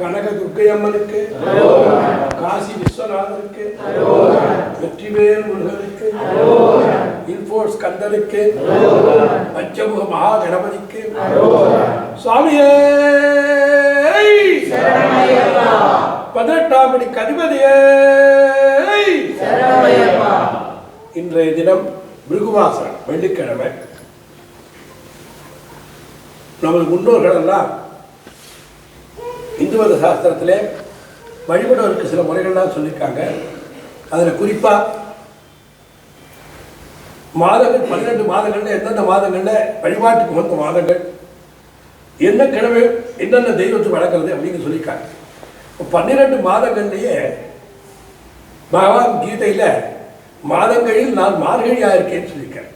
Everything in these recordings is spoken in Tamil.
கனக துர்க்கை அம்மனுக்கு காசி விஸ்வநாதனுக்கு வெற்றிவேல் முருகனுக்கு இன்ஃபோர்ஸ் கந்தனுக்கு பஞ்சமுக மகா கணபதிக்கு சுவாமியே! பதினெட்டாம் படி கதிபதியே! இன்றைய தினம் பிருகுவாசம் வெள்ளிக்கிழமை. நமது முன்னோர்கள் எல்லாம் இந்து மத சாஸ்திரத்தில் வழிபடுவதற்கு சில முறைகள்லாம் சொல்லியிருக்காங்க. அதில் குறிப்பாக மாதங்கள் பன்னிரெண்டு மாதங்கள்ல எந்தெந்த மாதங்கள்ல வழிபாட்டுக்கு வந்த மாதங்கள் என்ன கிழமை என்னென்ன தெய்வத்தை வழங்குறது அப்படின்னு சொல்லியிருக்காங்க. இப்போ பன்னிரெண்டு மாதங்கள்லேயே பகவான் கீதையில் மாதங்களில் நான் மார்கழியாக இருக்கேன்னு சொல்லியிருக்கேன்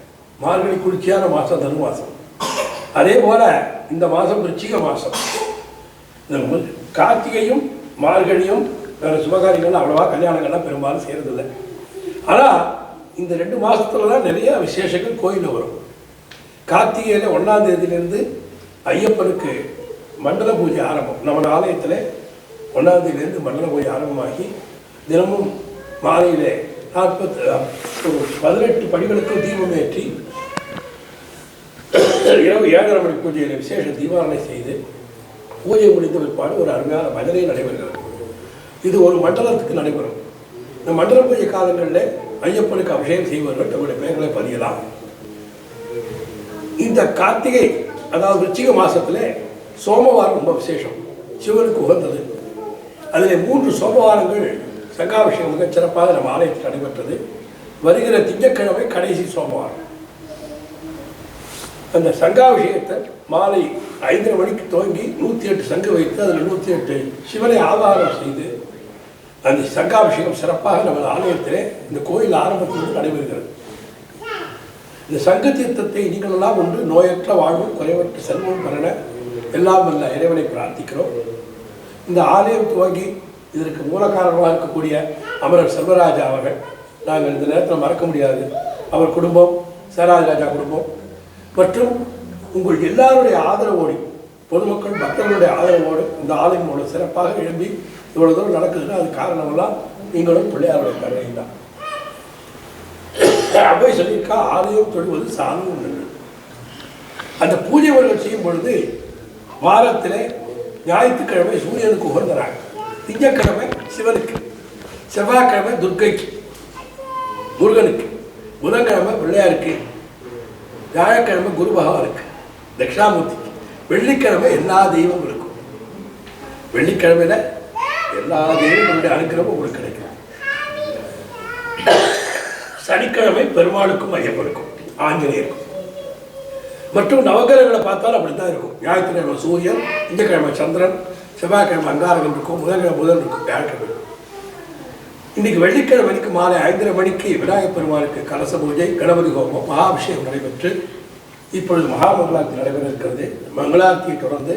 மார்கழி குளிர்ச்சியான மாதம் தனு மாதம் அதே போல இந்த மாதம் விருச்சிக மாதம் கார்த்திகையும் மார்கழியும் வேறு சுபகாரியங்கள் அவ்வளவா கல்யாணங்கள்லாம் பெரும்பாலும் செய்கிறதில்ல ஆனால் இந்த ரெண்டு மாசத்துல தான் நிறைய விசேஷங்கள் கோயிலில் வரும். கார்த்திகையில் ஒன்றாம் தேதியிலேருந்து ஐயப்பனுக்கு மண்டல பூஜை ஆரம்பம். நம்ம ஆலயத்தில் ஒன்றாம் தேதியிலேருந்து மண்டல பூஜை ஆரம்பமாகி தினமும் மாலையில் நாற்பத்து ஒரு பதினெட்டு படிகளுக்கு தீபம் ஏற்றி இரவு ஏழரை மணி பூஜையில் விசேஷ தீபாவளை செய்து பூஜை முடிந்த பிற்பாடு ஒரு அருமையான பஜனை நடைபெறுகிறது. இது ஒரு மண்டலத்துக்கு நடைபெறும். இந்த மண்டல பூஜை காலங்களில் ஐயப்பனுக்கு அபிஷேகம் செய்வர்கள் தங்களுடைய பெயர்களை பதியலாம். இந்த கார்த்திகை அதாவது விச்சிக மாசத்துல சோமவாரம் ரொம்ப விசேஷம். சிவனுக்கு உகந்தது. அதில் மூன்று சோமவாரங்கள் சங்காபிஷேகம் மிகச் சிறப்பாக நம்ம ஆலயத்தில் நடைபெற்றது. வருகிற திங்கட்கிழமை கடைசி சோமவாரம். அந்த சங்காபிஷேகத்தை மாலை ஐந்தரை மணிக்கு துவங்கி நூற்றி எட்டு சங்கு வைத்து அதில் நூற்றி எட்டு சிவனை ஆதாரம் செய்து அந்த சங்காபிஷேகம் சிறப்பாக நமது ஆலயத்திலே இந்த கோயில் ஆரம்பத்திலிருந்து நடைபெறுகிறது. இந்த சங்க தீர்த்தத்தை நீங்களெல்லாம் ஒன்று நோயற்ற வாழ்வும் குறைவற்ற செல்வம் பெறன எல்லாம் வல்ல இறைவனை பிரார்த்திக்கிறோம். இந்த ஆலயம் துவங்கி இதற்கு மூல காரணமாக இருக்கக்கூடிய அமரர் செல்வராஜா அவர்கள் நாங்கள் இந்த நேரத்தில் மறக்க முடியாது. அவர் குடும்பம் சேராஜராஜா குடும்பம் மற்றும் உங்கள் எல்லாருடைய ஆதரவோடு பொதுமக்கள் பக்தர்களுடைய ஆதரவோடு இந்த ஆலயமோட சிறப்பாக எழும்பி இவ்வளவு தூரம் நடக்குதுன்னா அது காரணமெல்லாம் நீங்களும் பிள்ளையாருடைய கருணை தான். அவை சொல்லியிருக்கா ஆலயம் தொழுவது சாமியும் ஒன்று அந்த பூஜை முறைகள் செய்யும் பொழுது வாரத்திலே ஞாயிற்றுக்கிழமை சூரியனுக்கு உகந்தனாங்க திங்கட்கிழமை சிவனுக்கு செவ்வாய்க்கிழமை துர்க்கைக்கு முருகனுக்கு புதன்கிழமை பிள்ளையாருக்கு வியாழக்கிழமை குரு இருக்கு. தட்சிணாமூர்த்திக்கு வெள்ளிக்கிழமை எல்லா தெய்வங்களுக்கும் வெள்ளிக்கிழமையில எல்லா தெய்வங்களுடைய அனுக்கிரமும் உங்களுக்கு கிடைக்கும். சனிக்கிழமை பெருமாளுக்கும் ஐயப்பனுக்கும் ஆஞ்சநேயருக்கும். மற்றும் நவகிரகங்களை பார்த்தாலும் அப்படித்தான் இருக்கும். ஞாயிற்றுக்கிழமை சூரியன் திங்கக்கிழமை சந்திரன் செவ்வாய்க்கிழமை அங்காரகம் இருக்கும் புதன்கிழமை புதன் இருக்கும். வியாழக்கிழமை. இருக்கும். இன்னைக்கு வெள்ளிக்கிழமைக்கு மாலை ஐந்தரை மணிக்கு விநாயகப் பெருமானுக்கு கலச பூஜை கணபதி ஹோமம் மகாபிஷேகம் நடைபெற்று இப்பொழுது மகாமங்களாரத்தி நடைபெற இருக்கிறது மங்களார்த்தியை தொடர்ந்து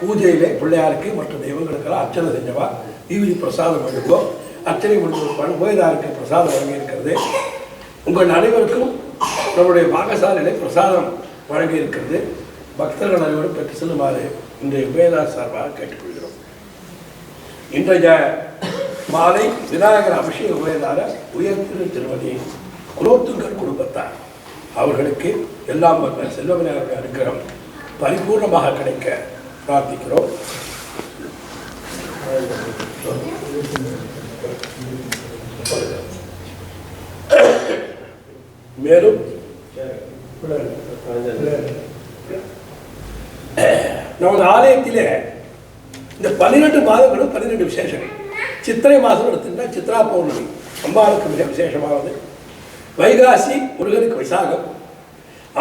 பூஜையிலே பிள்ளையாருக்கு மற்ற தெய்வங்களுக்கெல்லாம் அர்ச்சனை செஞ்சவா தீவிரி பிரசாதம் வழங்குவோம். அர்ச்சனை முடிவு கோயிலாருக்கு பிரசாதம் வழங்கி இருக்கிறது உங்கள் அனைவருக்கும் நம்முடைய பாகசாலையிலே பிரசாதம் வழங்கி இருக்கிறது பக்தர்கள் அனைவரும் பெற்று செல்லுமாறு இன்றைய உபயதார் சார்பாக கேட்டுக்கொள்கிறோம். இன்றைய மாலை விநாயகர் அபிஷேக உபயதார உயர்த்திரு திருமதி குலோத்துங்கர் குடும்பத்தார். அவர்களுக்கு எல்லாம் வந்த செல்வ விநாயகருடைய அனுகிரகம் பரிபூர்ணமாக கிடைக்க பிரார்த்திக்கிறோம். மேலும் நமது ஆலயத்திலே இந்த பன்னிரெண்டு மாதங்களும் பன்னிரெண்டு விசேஷங்கள். சித்திரை மாதம் எடுத்துட்டா சித்ரா பௌர்ணமி அம்பாளுக்கு மிக விசேஷமானது. வைகாசி முருகனுக்கு விசாகம்.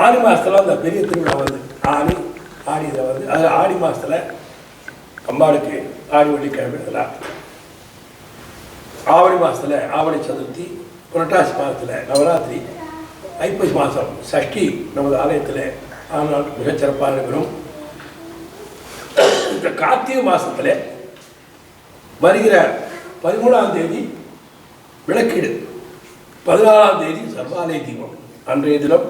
ஆடி மாதத்தில் அந்த பெரிய திருவிழா வருது. ஆடி ஆடி இதில் வந்து அது ஆடி மாதத்தில் அம்பாளுக்கு ஆடி வெள்ளிக்கிழமை இதெல்லாம் ஆவணி மாதத்தில் ஆவணி சதுர்த்தி புரட்டாசி மாதத்தில் நவராத்திரி ஐப்பசி மாதம் சஷ்டி நமது ஆலயத்தில் ஆனால் மிகச்சிறப்பாக இருக்கிறோம் இந்த கார்த்திகை மாதத்தில் வருகிற பதிமூணாம் தேதி விளக்கீடு. பதினாலாம் தேதி சர்வாலய தீபம். அன்றைய தினம்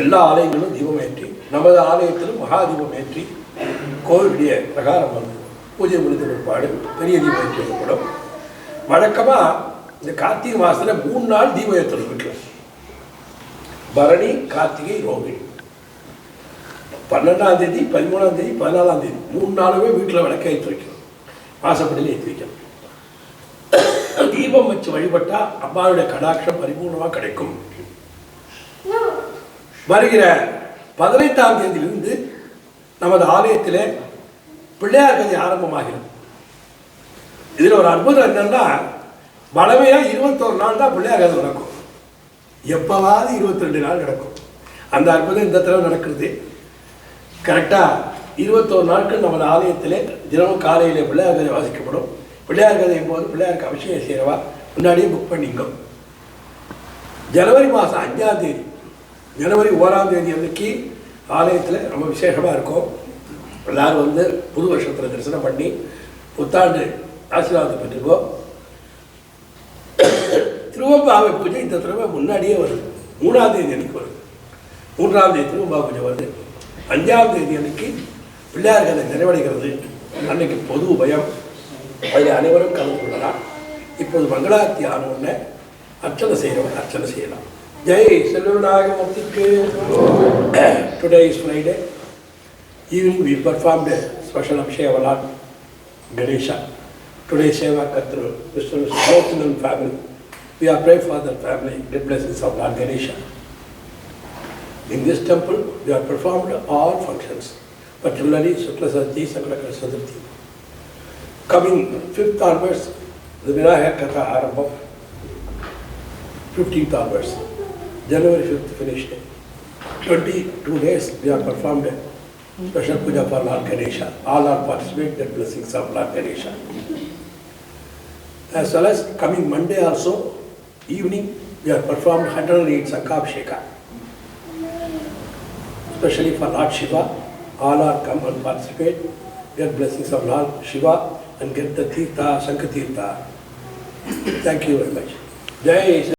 எல்லா ஆலயங்களும் தீபம் ஏற்றி நமது ஆலயத்திலும் மகா தீபம் ஏற்றி கோவிலுடைய பிரகாரம் வந்து பூஜை முடிந்த பிற்பாடு பெரிய தீபம் ஏற்றி வைக்கப்படும். வழக்கமாக இந்த கார்த்திகை மாதத்தில் மூணு நாள் தீபம் ஏற்றணும் வீட்டில் பரணி கார்த்திகை ரோகிணி. பன்னெண்டாம் தேதி பதிமூணாம் தேதி பதினாலாம் தேதி மூணு நாளுமே வீட்டில் விளக்க ஏற்றி வைக்கணும். வாசப்படியில் ஏற்றி வைக்கணும் தீபம் வச்சு வழிபட்டா அம்மாவுடைய கடாட்சம் பரிபூர்ணமாக கிடைக்கும். வருகிற பதினைந்தாம் தேதியிலிருந்து நமது ஆலயத்தில் பிள்ளையார் கதை ஆரம்பமாகிறது. இதில் ஒரு அற்புதம் என்னன்னா வளமையாக இருபத்தோரு நாள் தான் பிள்ளையார் கதை நடக்கும். எப்போவாவது இருபத்தி ரெண்டு நாள் நடக்கும். அந்த அற்புதம் இந்த தடவை நடக்கிறது. கரெக்டாக இருபத்தோரு நாட்கள் நமது ஆலயத்திலே தினமும் காலையில் பிள்ளையார் கதை வாசிக்கப்படும். பிள்ளையார் கதையும் போது பிள்ளையாருக்கு அபிஷேகம் செய்கிறவா முன்னாடியே புக் பண்ணிங்க. ஜனவரி மாதம் அஞ்சாம் தேதி ஜனவரி ஓராம் தேதி அன்னைக்கு ஆலயத்தில் ரொம்ப விசேஷமாக இருக்கும். எல்லாரும் வந்து புது வருஷத்தில் தரிசனம் பண்ணி புத்தாண்டு ஆசீர்வாதம் பெற்றுக்கோ. திருவம்பாவை பூஜை இந்த தடவை முன்னாடியே வருது. மூணாம் தேதி அன்னைக்கு வருது. மூன்றாம் தேதி திருவம்பா பூஜை வருது. அஞ்சாம் தேதி அன்னைக்கு பிள்ளையார் கதை நிறைவடைகிறது அன்னைக்கு பொது உபயம் அதில் அனைவரும் கலந்து கொள்ளலாம் இப்போது மங்களார்த்தி ஆன உடனே அர்ச்சனை செய்கிறவங்க அர்ச்சனை செய்யலாம் Jai செல்வநாயகமூர்த்திக்கு today is Friday evening we performed special அபிஷேக lot Ganesha. Today Seva Katru, Mr. Slotunan family. We are praying for the family, the blessings of Lord Ganesha. In this temple, we have performed all functions, Particularly Shukla Sadhi, Sankara Sadhati. Coming fifth onwards, the Vinaya Katha Arambam, 15th onwards, January 5th finished. 22 days we have performed special puja for Lord Ganesha. All are participate the blessings of Lord Ganesha. As well as coming Monday also, evening, we have performed 108 Sankabhisheka. Especially for Lord Shiva, all are come and participate, get blessings of Lord Shiva and get the Tirtha, Sankatirtha. Thank you very much. Jai